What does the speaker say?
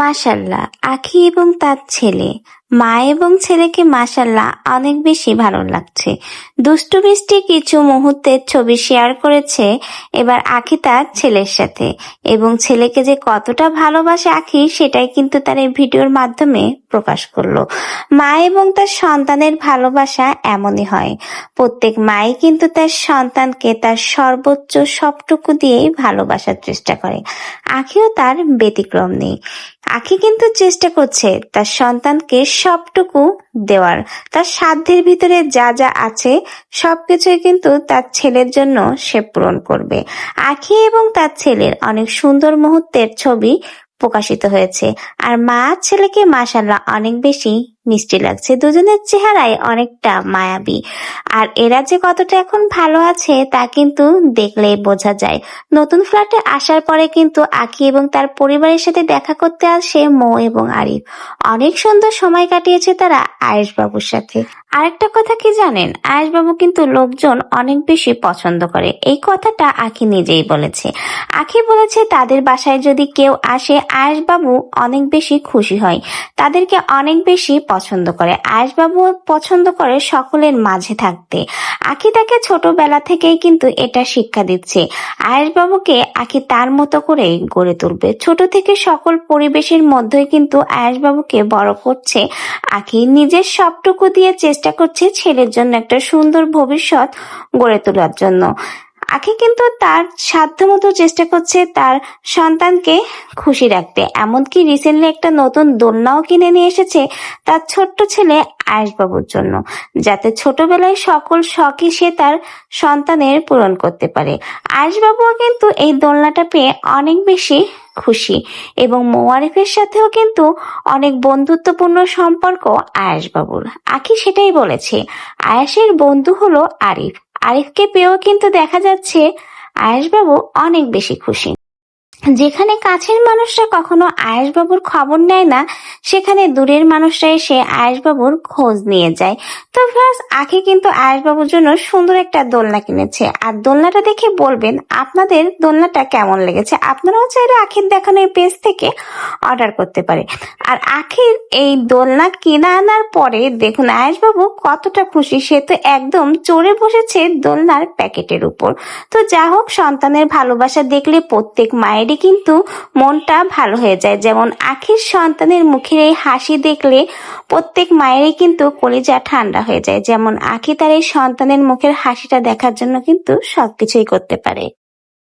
মাশাল্লাহ, আখি এবং তার ছেলে। মা এবং ছেলেকে মাশাল্লাহ অনেক বেশি ভালো লাগছে। দুষ্টু মিষ্টি কিছু মুহূর্তের ছবি শেয়ার করেছে এবার আখি তার ছেলের সাথে। এবং ছেলেকে যে কতটা ভালোবাসে আখি, সেটাই কিন্তু তার এই ভিডিওর মাধ্যমে প্রকাশ করল। মা এবং তার সন্তানের ভালোবাসা এমনই হয়। প্রত্যেক মাই কিন্তু তার সন্তানকে তার সর্বোচ্চ সবটুকু দিয়েই ভালোবাসার চেষ্টা করে। আখিও তার ব্যতিক্রম নেই। আখি কিন্তু চেষ্টা করছে তার সন্তানকে সবটুকু দেওয়ার। তার সাধ্যের ভিতরে যা যা আছে, সবকিছুই কিন্তু তার ছেলের জন্য সে পূরণ করবে। আখি এবং তার ছেলের অনেক সুন্দর মুহূর্তের ছবি প্রকাশিত হয়েছে। আর মা ছেলেকে মাসাল্লাহ অনেক বেশি মিষ্টি লাগছে। দুজনের চেহারায় অনেকটা মায়াবী। আর এরা যে কতটা এখন ভালো আছে তা কিন্তু দেখলেই বোঝা যায়। নতুন ফ্ল্যাটে আসার পরে কিন্তু আকি এবং তার পরিবারের সাথে দেখা করতে আসে মো এবং আরিফ। অনেক সুন্দর সময় কাটিয়েছে তারা আয়েশ বাবুর সাথে। আরেকটা কথা কি জানেন? আয়েশ বাবু কিন্তু লোকজন অনেক বেশি পছন্দ করে। এই কথাটা আখি নিজেই বলেছে। আখি বলেছে, তাদের বাসায় যদি কেউ আসে আয়েশ বাবু অনেক বেশি খুশি হয়। তাদেরকে অনেক বেশি পছন্দ করে। আয়েশ বাবু পছন্দ করে সকলের মাঝে থাকতে। আখি তাকে ছোটবেলা থেকেই কিন্তু এটা শিক্ষা দিচ্ছে। আয়েশ বাবুকে আখি তার মতো করেই গড়ে তুলবে। ছোট থেকে সকল পরিবেশের মধ্যেই কিন্তু আয়েশ বাবুকে বড় করছে আখি। নিজের সবটুকু দিয়ে চেষ্টা করছে ছেলের জন্য একটা সুন্দর ভবিষ্যৎ গড়ে তোলার জন্য। আখি কিন্তু তার সাধ্যমতো চেষ্টা করছে তার সন্তানকে খুশি রাখতে। এমনকি রিসেন্টলি একটা নতুন দোলনাও কিনে নিয়ে এসেছে তার ছোট্ট ছেলে আয়েশবাবুর জন্য, যাতে ছোটবেলায় সকল শখই সে তার সন্তানের পূরণ করতে পারে। আয়েশবাবুও কিন্তু এই দোলনাটা পেয়ে অনেক বেশি খুশি এবং মোয়ারিফের সাথেও কিন্তু অনেক বন্ধুত্বপূর্ণ সম্পর্ক আয়েশবাবুর। আখি সেটাই বলেছে, আয়েশের বন্ধু হলো আরিফ। আরিফকে পেয়েও কিন্তু দেখা যাচ্ছে আয়েশবাবু অনেক বেশি খুশি। যেখানে কাছের মানুষরা কখনো আয়েশবাবুর খবর নেয় না, সেখানে দূরের মানুষরা এসে আয়েশবাবুর খোঁজ নিয়ে যায়। তো ফ্লাস আখি কিন্তু আয়েশবাবুর জন্য সুন্দর একটা দোলনা কিনেছে। আর দোলনাটা দেখে বলবেন, আপনাদের দোলনাটা কেমন লেগেছে? আপনারাও চাইলে আখির দেখানো এই পেজ থেকে অর্ডার করতে পারে। আর আখির এই দোলনা কিনে আনার পরে দেখুন, আয়েশবাবু কতটা খুশি। সে তো একদম চড়ে বসেছে দোলনার প্যাকেটের উপর। তো যা হোক সন্তানের ভালোবাসা দেখলে প্রত্যেক মায়েরই কিন্তু মনটা ভালো হয়ে যায়। যেমন আখির সন্তানের মুখের এই হাসি দেখলে প্রত্যেক মায়েরই কিন্তু কলিজা ঠান্ডা হয়ে যায়। যেমন আখি তার এই সন্তানের মুখের হাসিটা দেখার জন্য কিন্তু সবকিছুই করতে পারে।